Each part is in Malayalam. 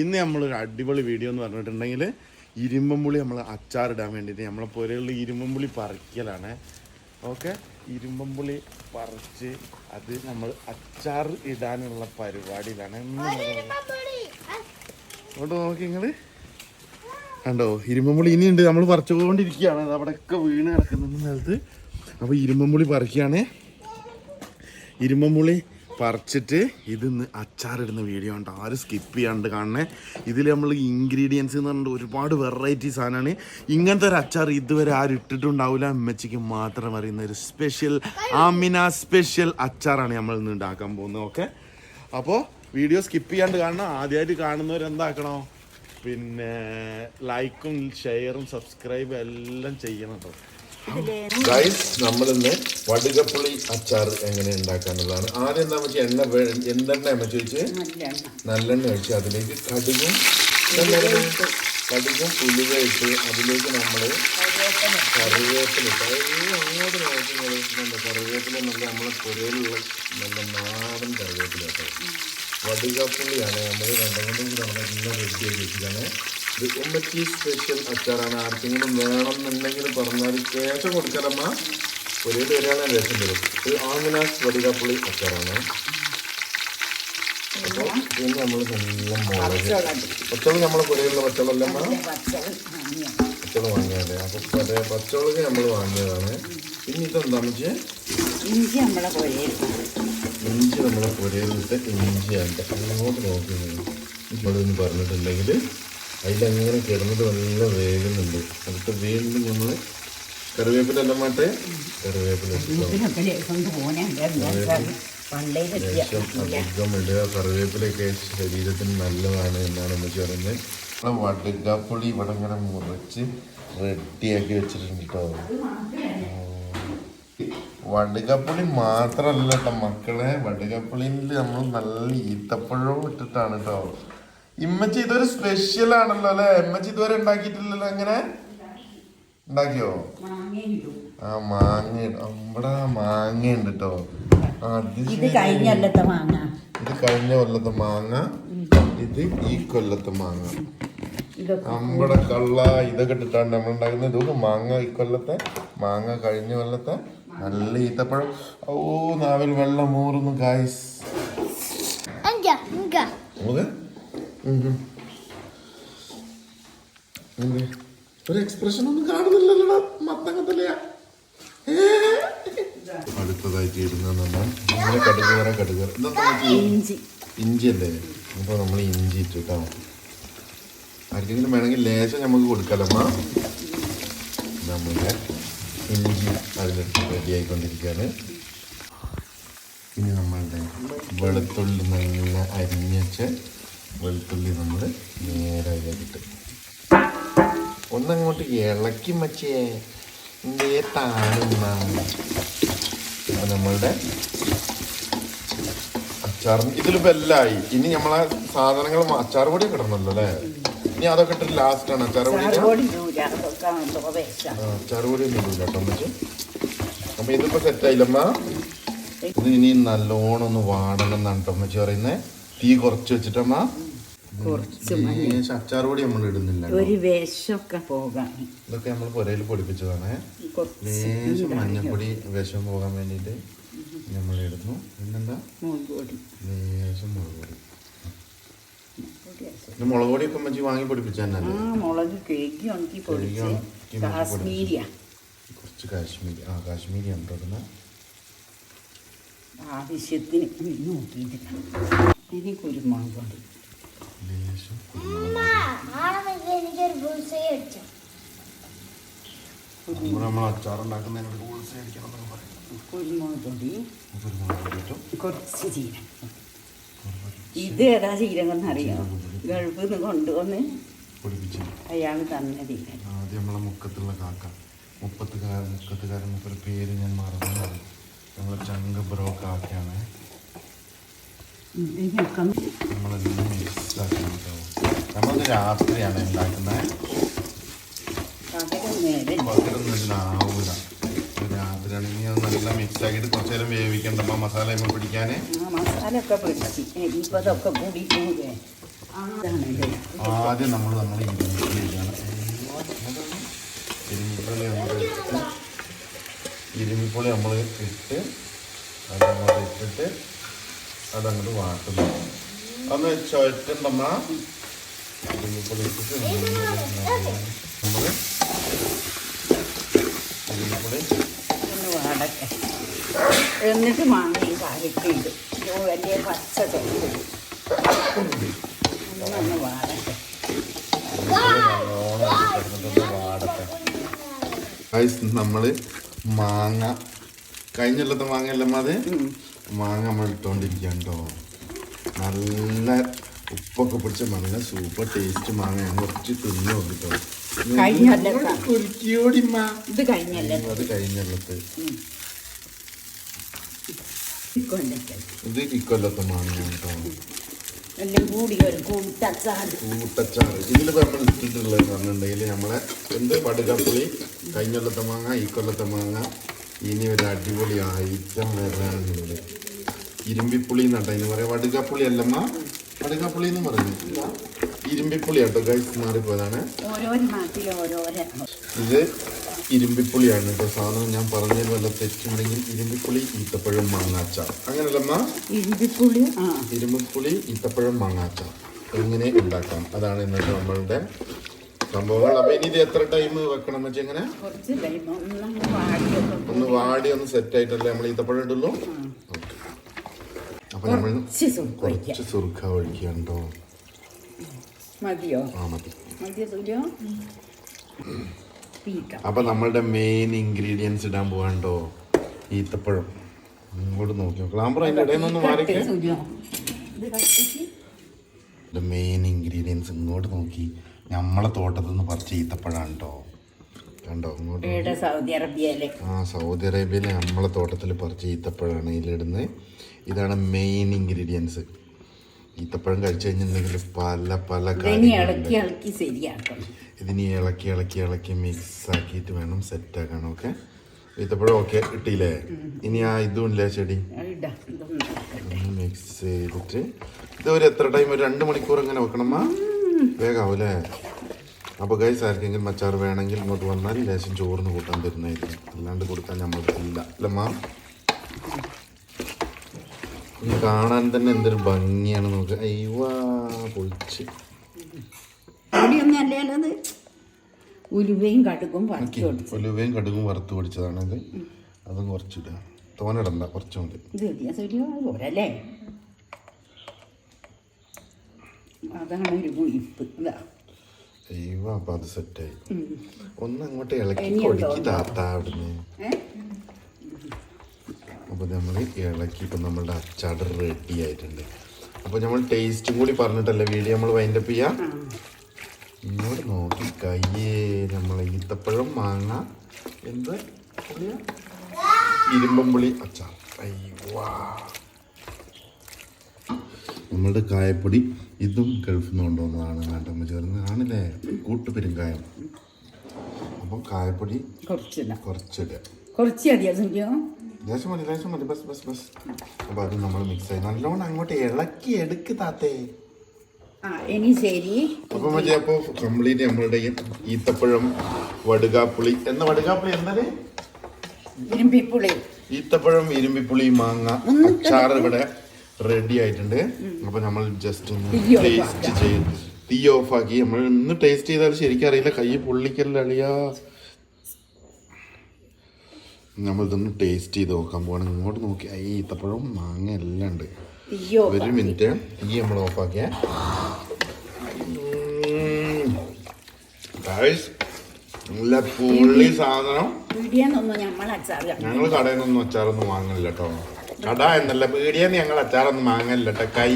ഇന്ന് നമ്മളൊരു അടിപൊളി വീഡിയോ എന്ന് പറഞ്ഞിട്ടുണ്ടെങ്കിൽ ഇരുമ്പമ്പുളി നമ്മൾ അച്ചാറിടാൻ വേണ്ടിയിട്ട് നമ്മളെ പുരയിലുള്ള ഇരുമ്പമ്പുളി പറിക്കലാണ്. ഓക്കെ ഇരുമ്പമ്പുളി പറിച്ച് അത് നമ്മൾ അച്ചാർ ഇടാനുള്ള പരിപാടിയിലാണ്. അങ്ങോട്ട് നോക്കി നിങ്ങൾ കണ്ടോ? ഇരുമ്പമ്പുളി ഇനിയുണ്ട്. നമ്മൾ പറിച്ചുകൊണ്ടിരിക്കുകയാണ്. അത് അവിടെയൊക്കെ വീണ് കിടക്കുന്ന നിലത്ത്. അപ്പോൾ ഇരുമ്പമ്പുളി പറിക്കുകയാണ്. ഇരുമ്പമ്പുളി പറിച്ചിട്ട് ഇതിന്ന് അച്ചാറിടുന്ന വീഡിയോ ഉണ്ട് ആരും സ്കിപ്പ് ചെയ്യാണ്ട് കാണണേ. ഇതിൽ നമ്മൾ ഇൻഗ്രീഡിയൻസ് എന്ന് പറഞ്ഞിട്ട് ഒരുപാട് വെറൈറ്റി സാധനമാണ് ഇങ്ങനത്തെ ഒരു അച്ചാർ ഇതുവരെ ആരും ഇട്ടിട്ടുണ്ടാവില്ല അമ്മച്ചിക്ക് മാത്രം അറിയുന്ന ഒരു സ്പെഷ്യൽ ആമിന സ്പെഷ്യൽ അച്ചാറാണ് നമ്മൾ ഇന്ന് ഉണ്ടാക്കാൻ പോകുന്നത്. ഓക്കെ അപ്പോൾ വീഡിയോ സ്കിപ്പ് ചെയ്യാണ്ട് കാണണം. ആദ്യമായിട്ട് കാണുന്നവരെന്താക്കണോ പിന്നെ ലൈക്കും ഷെയറും സബ്സ്ക്രൈബും എല്ലാം ചെയ്യണം കേട്ടോ ഗൈസ് നമ്മളിന്ന് വടുകപ്പുളി അച്ചാർ എങ്ങനെ ഉണ്ടാക്കാനുള്ളതാണ് ആദ്യം എന്താ വെച്ചാൽ എണ്ണ എന്തെണ്ണ എണ്ണ ചോദിച്ച് നല്ലെണ്ണ ഒഴിച്ച് അതിലേക്ക് കടുകും? കടുകും ഉലുവ ഇട്ട് അതിലേക്ക് നമ്മൾ കറിവേപ്പില അങ്ങോട്ട് നോക്കുന്നത് കറിവേപ്പില നല്ല നമ്മളെ പുരയിലുള്ള നല്ല നാടൻ കറിവേപ്പില കേട്ടോ. വടുകപ്പുള്ളിയാണ് നമ്മൾ രണ്ടും കൊണ്ടും ഇന്ന് റെഡിയാക്കി വെച്ചതാണ് ഇത് ഉമ്മച്ചി സ്പെഷ്യൽ അച്ചാറാണ്. ആർക്കെങ്കിലും വേണമെന്നുണ്ടെങ്കിൽ പറഞ്ഞാൽ ശേഷം കൊടുക്കാലമ്മ. ഒരേ പേരാണ് രസം തരും ഇത് ആമിനാസ് വടികാപ്പുളി അച്ചാറാണ്. അപ്പോൾ ഇതിന് നമ്മൾ നല്ല മുളക്. പച്ചമുളക് നമ്മളെ പുരയിലുള്ള പച്ചമുളകല്ലമ്മ പച്ചമുളക് വാങ്ങിയാലേ. അപ്പോൾ പല പച്ചമുളക് നമ്മൾ വാങ്ങിയതാണ്. പിന്നെ ഇതെന്താണെന്ന് വെച്ചാൽ ഇഞ്ചി നമ്മളെ പോലെ ഇഞ്ചി നമ്മളെ പുരയിലിട്ട് ഇഞ്ചിയാണ് അങ്ങോട്ട് നോക്കുന്നത് ഇവിടെ എന്ന് പറഞ്ഞിട്ടുണ്ടെങ്കിൽ അതിലങ്ങനെ കിടന്നിട്ട് നല്ല വേകുന്നുണ്ട് അടുത്ത് വീണ്ടും നമ്മൾ കറിവേപ്പില എല്ലാം മാട്ടെ കറിവേപ്പില അധികം ഇടുക. കറിവേപ്പിലൊക്കെ ശരീരത്തിന് നല്ലതാണ് എന്നാണ് നമ്മൾ പറയുന്നത്. നമ്മളെ വടുകാപ്പൊളി ഇവിടെ ഇങ്ങനെ മുറിച്ച് റെഡിയാക്കി വെച്ചിട്ടുണ്ട് കേട്ടോ വടുകപ്പുളി മാത്രല്ല കേട്ടോ മക്കളെ. വടുകപ്പുളിയിൽ നമ്മൾ നല്ല ഈത്തപ്പഴവും ഇട്ടിട്ടാണ് കേട്ടോ ഇമ്മച്ചി ഇതൊരു സ്പെഷ്യൽ ആണല്ലോ അല്ലെ? ഇമ്മച്ചി ഇതുവരെ ഉണ്ടാക്കിയിട്ടില്ലല്ലോ എങ്ങനെ? ഉണ്ടാക്കിയോ? ആ മാങ്ങ നമ്മുടെ മാങ്ങ ഉണ്ട് കേട്ടോ ഇത് ശരി. കഴിഞ്ഞല്ലത്തെ മാങ്ങ. ഇത് കഴിഞ്ഞ കൊല്ലത്തെ മാങ്ങ. ഇത് ഈ കൊല്ലത്തെ മാങ്ങ. നമ്മുടെ കള്ള ഇതൊക്കെ ഇട്ടിട്ടാണ് നമ്മൾ ഉണ്ടാക്കുന്നത്. ഇതൊക്കെ മാങ്ങ ഈ കൊല്ലത്തെ മാങ്ങ കഴിഞ്ഞ കൊല്ലത്തെ നല്ല ഈത്തപ്പഴം. ഓ നാവിൽ വെള്ളം മൂറുന്നു ഗായ്സ്. നമുക്ക്? ഒരു എക്സ്പ്രഷൻ ഒന്നും കാണുന്നില്ലല്ലോ മത്തങ്ങത്തല്ലയാ അടുത്തതായിട്ട് ഇടുന്ന നമ്മൾ ഇങ്ങനെ കടുക് കയറാൻ കടുക് കയറാം. ഇതെന്താ ഇത്? ഇഞ്ചി. ഇഞ്ചി. അല്ലേ അപ്പോൾ നമ്മൾ ഇഞ്ചി ഇട്ടു കേട്ടോ ആർക്കെങ്കിലും വേണമെങ്കിൽ ലേശം നമുക്ക് കൊടുക്കാലമ്മ നമ്മുടെ ഇഞ്ചി അതിലിട്ട് റെഡി ആയിക്കൊണ്ടിരിക്കുകയാണ് ഇനി നമ്മളുടെ വെളുത്തുള്ളി നല്ല അരിഞ്ഞച്ച് വെളുത്തുള്ളി നമ്മൾ നേരെ അതിലേക്കിട്ട് ഒന്നങ്ങോട്ട് ഇളക്കി മച്ചേ. താഴുന്ന അപ്പോൾ നമ്മളുടെ അച്ചാർ ഇതിൽ ബെല്ലായി ഇനി നമ്മളെ സാധനങ്ങൾ അച്ചാർ പൊടി കിടണല്ലോ അല്ലേ? ഇനി അതൊക്കെ ഇട്ടിട്ട് ലാസ്റ്റ് ആണ്. അച്ചാർ പൊടി അച്ചാർ പൊടി ഒന്നും കേട്ടോ അമ്മച്ചി അപ്പൊ ഇതിപ്പോ സെറ്റായില്ലമ്മ ഇത് ഇനി നല്ലോണം ഒന്ന് വാടണം എന്നാണ് കേട്ടോ അമ്മച്ചി പറയുന്നത് തീ കുറച്ച് വെച്ചിട്ടമ്മ കുറച്ച് ലേശം അച്ചാർ പൊടി നമ്മൾ ഇടുന്നില്ല. ഒരു വേഷമൊക്കെ പോകാൻ. ഇതൊക്കെ നമ്മൾ പുരയിൽ പൊടിപ്പിച്ചതാണ്. ലേശം മഞ്ഞപ്പൊടി വിഷം പോകാൻ വേണ്ടിയിട്ട് നമ്മൾ ഇടുന്നു. പിന്നെന്താ? മുളക് പൊടി. ലേശം മുളക് പൊടി. മുളക് പൊടിയൊക്കെ അമ്മച്ചി വാങ്ങി പൊടിപ്പിച്ചാൽ മുളക് കേക്ക് ഉണക്കി പൊടിച്ച് ഉണക്കി പൊടിച്ച്. കാശ്മീരിയ. കുറച്ച് കാശ്മീരി ആ കാശ്മീരി കേട്ടോ ആവശ്യത്തിന് നോക്കിയിട്ടില്ല. ഇനി കുരുമുളക് പൊടി. ലേശം നമ്മൾ അച്ചാറുണ്ടാക്കുന്നതിനോട് അടിക്കണം എന്നൊക്കെ പറയും. കുറച്ച് ജീരകം. ഇത് ഏതാ ജീരകം എന്നറിയാം ഗൾഫിൽ നിന്ന് കൊണ്ടുവന്ന് അയാൾ അയാൾ തന്ന ജീരകം. ആദ്യം നമ്മളെ മുക്കത്തുള്ള കാക്ക. മുപ്പത്തുകാരൻ മുക്കത്തുകാരൻ മുക്കൊരു പേര് ഞാൻ മറന്നു. നമ്മളെ ചങ്ക ബ്രോ കാക്കയാണ്. നമ്മളെല്ലാം മിക്സാക്കണം നമ്മളിത് രാത്രിയാണ് ഉണ്ടാക്കുന്നത് പകരൊന്നും ഇതിനാവൂല രാത്രിയാണെങ്കിൽ അത് നല്ല മിക്സ് ആക്കിയിട്ട് കുറച്ച് നേരം വേവിക്കണ്ട. അപ്പം മസാല നമ്മൾ പിടിക്കാൻ ആദ്യം നമ്മൾ നമ്മൾ ഇരുമ്പുള്ളി ഇടണം ഇരുമ്പുള്ളി നമ്മൾ ഇട്ട് ഇരുമ്പിപ്പുളി നമ്മൾ ഇട്ട് അതങ്ങോട്ട് ഇട്ടിട്ട് അതങ്ങോട്ട് വാട്ടുന്നു അന്ന് ചുഴറ്റണ്ടമ്മ ഇരുമ്പിപ്പുളി ഇട്ടിട്ട് നമ്മൾ ഇരുമ്പിപ്പുളി ഒന്ന് വാടട്ടെ എന്നിട്ട് മാങ്ങയും കാലിട്ട് ഇടും. വലിയ പച്ച തൊണ്ട് ഒന്ന് വാടട്ടെ. നമ്മൾ മാങ്ങ. കഴിഞ്ഞല്ലത്തെ മാങ്ങ അല്ലമ്മ അത് മാങ്ങ നമ്മൾ ഇട്ടുകൊണ്ടിരിക്കാം കേട്ടോ നല്ല ഉപ്പൊക്കെ പിടിച്ച മാങ്ങ സൂപ്പർ ടേസ്റ്റ് മാങ്ങ കുറച്ച് തിന്നു നോക്കിട്ടോ. കുരുക്കിയോടിമ്മ ഇത് അത് കൊല്ലത്തെ ഇത് ഇക്കൊല്ലത്തെ മാങ്ങ കേട്ടോ എല്ലാം കൂടി ഒരു കൂട്ടച്ചാട് കൂട്ടച്ചാറ്. ഇതിൽ നമ്മൾ ഇട്ടിട്ടുള്ളത് പറഞ്ഞിട്ടുണ്ടെങ്കിൽ നമ്മളെ എന്ത് പടുകപ്പുളി കഴിഞ്ഞൊല്ലത്തെ മാങ്ങ ഈ കൊല്ലത്തെ മാങ്ങ ഇനി ഒരു അടിപൊളി ഐറ്റം വരാനുള്ളത് ഇരുമ്പിപ്പുളി എന്നാട്ടോ ഇനി പറയാം. വടുകപ്പുളി അല്ലമ്മ. വടുകപ്പുളി എന്ന് പറഞ്ഞു ഇരുമ്പിപ്പുളി കേട്ടോ ഗൈസ് മാറിപ്പോയതാണ്. ഇത് ഇരുമ്പിപ്പുളിയാണ് കേട്ടോ. സാധനം ഞാൻ പറഞ്ഞതിൽ വല്ല തെറ്റുണ്ടെങ്കിൽ ഇരുമ്പിപ്പുളി ഈത്തപ്പഴം മാങ്ങാച്ച അങ്ങനല്ലമ്മ ഇരുമ്പിപ്പുളി ഇരുമ്പിപ്പുളി ഈത്തപ്പഴം മാങ്ങാച്ച എങ്ങനെ ഉണ്ടാക്കാം? അതാണ് ഇന്നത്തെ നമ്മളുടെ സംഭവങ്ങൾ അപ്പൊ ഇനി ഇത് എത്ര ടൈം വെക്കണം എന്ന് ഒന്ന് വാടി ഒന്ന് സെറ്റ് ആയിട്ടല്ലേ നമ്മൾ ഈത്തപ്പഴം ഇടുള്ളൂ. അപ്പൊ നമ്മൾ കുറച്ച് സുർഖ ഒഴിക്കുകയാണ് കേട്ടോ മതിയോ? ആ മതി. മതിയോ സൂര്യോ? അപ്പൊ നമ്മളുടെ മെയിൻ ഇൻഗ്രീഡിയൻസ് ഇടാൻ പോകാണ്ടോ ഈത്തപ്പഴം. ഇങ്ങോട്ട് നോക്കി ക്ലാമ്പർ അതിന്റെ ഇടയിൽ നിന്ന് മാറിക്കേ. മെയിൻ ഇൻഗ്രീഡിയൻസ് ഇങ്ങോട്ട് നോക്കി. നമ്മളെ തോട്ടത്തിൽ നിന്ന് പറിച്ച ഈത്തപ്പഴമാണ് കേട്ടോ കണ്ടോ ഇങ്ങോട്ട്. സൗദി അറേബ്യയിലെ? ആ സൗദി അറേബ്യയിലെ നമ്മളെ തോട്ടത്തിൽ പറിച്ച ഈത്തപ്പഴമാണ് ഇതിലിടുന്നത് ഇതാണ് മെയിൻ ഇൻഗ്രീഡിയൻസ് ഈത്തപ്പഴം കഴിച്ചു കഴിഞ്ഞിട്ടുണ്ടെങ്കിൽ പല പല ഇതിനി കാര്യങ്ങളുണ്ട്. ഇളക്കി ഇളക്കി ശരിയാക്കണം ഇതിനി ഇളക്കി ഇളക്കി ഇളക്കി മിക്സ് ആക്കിയിട്ട് വേണം സെറ്റ് ആക്കാൻ ഓക്കെ ഈത്തപ്പഴം ഓക്കെ കിട്ടിയില്ലേ? ഇനി ആ ഇതും ഇല്ലേ ചെടി മിക്സ് ചെയ്തിട്ട് ഇത് ഒരു എത്ര ടൈം ഒരു രണ്ട് മണിക്കൂർ ഇങ്ങനെ വെക്കണമ്മ? വേഗാവൂലേ അപ്പോൾ ഗൈസ് ആർക്കെങ്കിലും മച്ചാർ വേണമെങ്കിൽ ഇങ്ങോട്ട് വന്നാൽ ലേശം ചോറിന് കൂട്ടാൻ തരുന്നതായിരിക്കും. അല്ലാണ്ട് കൊടുക്കാൻ നമ്മൾ ഇല്ല. അല്ലമ്മ ഇത് കാണാൻ തന്നെ എന്തൊരു ഭംഗിയാണ് നോക്ക്. അയ്യവാ പൊളിച്ച്. ഉലുവയും കടുകും ഒലുവയും കടുകും വറുത്ത് പൊടിച്ചതാണിത് അതും കുറച്ചിടുക. തോനിടണ്ട കുറച്ച് മതി. ഇത് മതിയാ സൂര്യോ അത് പോരല്ലേ? അതാണ് ഒരു കുഴിപ്പ് ഇതാ. അയ്യോ അപ്പം അത് സെറ്റായി. ഒന്ന് അങ്ങോട്ട് ഇളക്കി കൊടുക്കി താത്ത അവിടുന്ന്. അപ്പോൾ നമ്മൾ ഇളക്കി ഇപ്പം നമ്മളുടെ അച്ചാട് റെഡി ആയിട്ടുണ്ട്. അപ്പോൾ നമ്മൾ ടേസ്റ്റും കൂടി പറഞ്ഞിട്ടല്ലേ വീഡിയോ നമ്മൾ വൈൻഡപ്പ് ചെയ്യാം? ഇങ്ങോട്ട് നോക്കി കയ്യേ നമ്മൾ ഈത്തപ്പഴം മാങ്ങ എന്ത് ഇരുമ്പം പുളി അച്ചാർ. അയ്യോ നമ്മളുടെ കായപ്പൊടി ഇതും ഗൾഫിൽ നിന്ന് കൊണ്ടുവന്നതാണ് നാട്ടമ്മ ചേർന്ന് ആണല്ലേ? കൂട്ടുപെരുങ്കായം. അപ്പം കായപ്പൊടി കുറച്ചില്ല കുറച്ചിടുക കുറച്ച് ലേശം മതി ലേശം മതി. ബസ് ബസ് ബസ്. അപ്പോൾ അത് നമ്മൾ മിക്സ് ആയി നല്ലോണം അങ്ങോട്ട് ഇളക്കി എടുക്ക് താത്തേ. ഇനി ശരി. അപ്പൊ മതി അപ്പൊ കംപ്ലീറ്റ് നമ്മളുടെ ഈത്തപ്പഴം വടുകാപ്പുളി. എന്ന വടുകാപ്പുളി? എന്താണ് ഇരുമ്പിപ്പുളി. ഈത്തപ്പഴം ഇരുമ്പിപ്പുളി മാങ്ങ. അച്ചാർ ഇവിടെ. റെഡി ആയിട്ടുണ്ട്. അപ്പൊ നമ്മൾ ജസ്റ്റ് ഒന്ന് ടേസ്റ്റ് ചെയ്ത് തീ ഓഫ് ആക്കി. നമ്മൾ ഇന്ന് ടേസ്റ്റ് ചെയ്താൽ ശരിക്കും അറിയില്ല. കൈ പൊള്ളിക്കല്ല അളിയാ. നമ്മൾ ഇതൊന്ന് ടേസ്റ്റ് ചെയ്ത് നോക്കാൻ പോകണം ഇങ്ങോട്ട് നോക്കി. ഈ ഈത്തപ്പഴവും മാങ്ങ എല്ലാം ഉണ്ട്. ഒരു മിനിറ്റ്. ഈ നമ്മൾ ഓഫാക്കിയ നല്ല പുള്ളി സാധനം. ഞങ്ങൾ കടയിൽ നിന്നൊന്നും അച്ചാറൊന്നും വാങ്ങില്ല കേട്ടോ. കട എന്നല്ല പീടിയെന്ന് ഞങ്ങൾ അച്ചാറൊന്നും വാങ്ങലില്ല കൈ.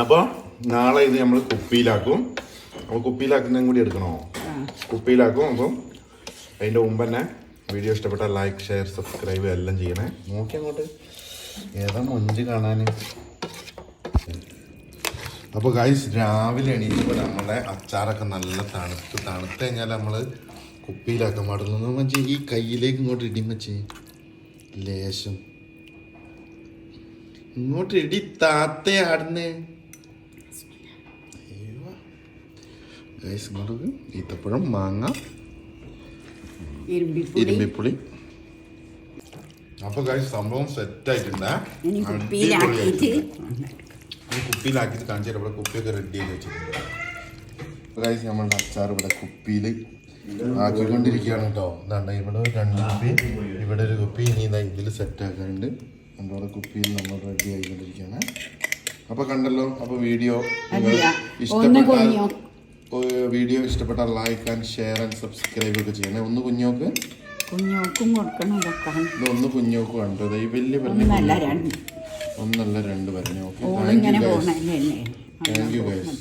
അപ്പോൾ നാളെ ഇത് നമ്മൾ കുപ്പിയിലാക്കും. അപ്പോൾ കുപ്പിയിലാക്കുന്നതും കൂടി എടുക്കണോ? കുപ്പിയിലാക്കും അപ്പം അതിന്റെ മുമ്പ് തന്നെ വീഡിയോ ഇഷ്ടപ്പെട്ടാൽ ലൈക്ക് ഷെയർ സബ്സ്ക്രൈബ് എല്ലാം ചെയ്യണേ. നോക്കി അങ്ങോട്ട്. ഏതാ മൊഞ്ച് കാണാൻ അപ്പോൾ ഗൈസ് രാവിലെ എണീക്കുമ്പോൾ നമ്മളെ അച്ചാറൊക്കെ നല്ല തണുത്ത് തണുത്ത് കഴിഞ്ഞാൽ നമ്മൾ കുപ്പിയിലാക്കാൻ പാടുള്ളൂ. മച്ചി ഈ കയ്യിലേക്ക് ഇങ്ങോട്ട് ഇടിമച്ചേ ലേശം. ഇങ്ങോട്ട് ഇടി താത്തേ ആടുന്നേ ഗൈസ് ഇങ്ങോട്ട് ഈത്തപ്പഴം മാങ്ങ ഇരുമ്പിപ്പുളി. അപ്പൊ ഗൈസ് സംഭവം സെറ്റ് ആയിട്ടുണ്ട്. കുപ്പിയിലാക്കിട്ട് കുപ്പിയിലാക്കിയിട്ട് കാണിച്ചു. ഇവിടെ കുപ്പിയൊക്കെ റെഡി ചെയ്ത് വെച്ചിട്ടുണ്ട്. ഗൈസ് നമ്മളുടെ അച്ചാർ ഇവിടെ കുപ്പിയിൽ ആക്കിക്കൊണ്ടിരിക്കുകയാണ്. കേട്ടോ എന്താണ് ഇവിടെ ഒരു രണ്ട് കുപ്പി ഇവിടെ ഒരു കുപ്പി. ഇനി ഇതാ ഇതിൽ സെറ്റ് ആക്കാനുണ്ട്. നമ്മുടെ കുപ്പിയിൽ നമ്മൾ റെഡി ആയിക്കൊണ്ടിരിക്കുകയാണ്. അപ്പൊ കണ്ടല്ലോ അപ്പൊ വീഡിയോ ഇഷ്ടപ്പെട്ടാൽ. വീഡിയോ ഇഷ്ടപ്പെട്ടാൽ like and share and subscribe ഒക്കെ ചെയ്യണേ. ഒന്ന് കുഞ്ഞോക്ക്? കുഞ്ഞോക്കും കൊടുക്കണം ഇതൊക്കെ. ഇത് ഒന്ന് കുഞ്ഞോക്ക് കണ്ടത് ഈ വലിയ ഒന്നല്ല പറഞ്ഞു രണ്ട്. ഒന്നല്ല രണ്ട് പറഞ്ഞു okay thank you guys thank you guys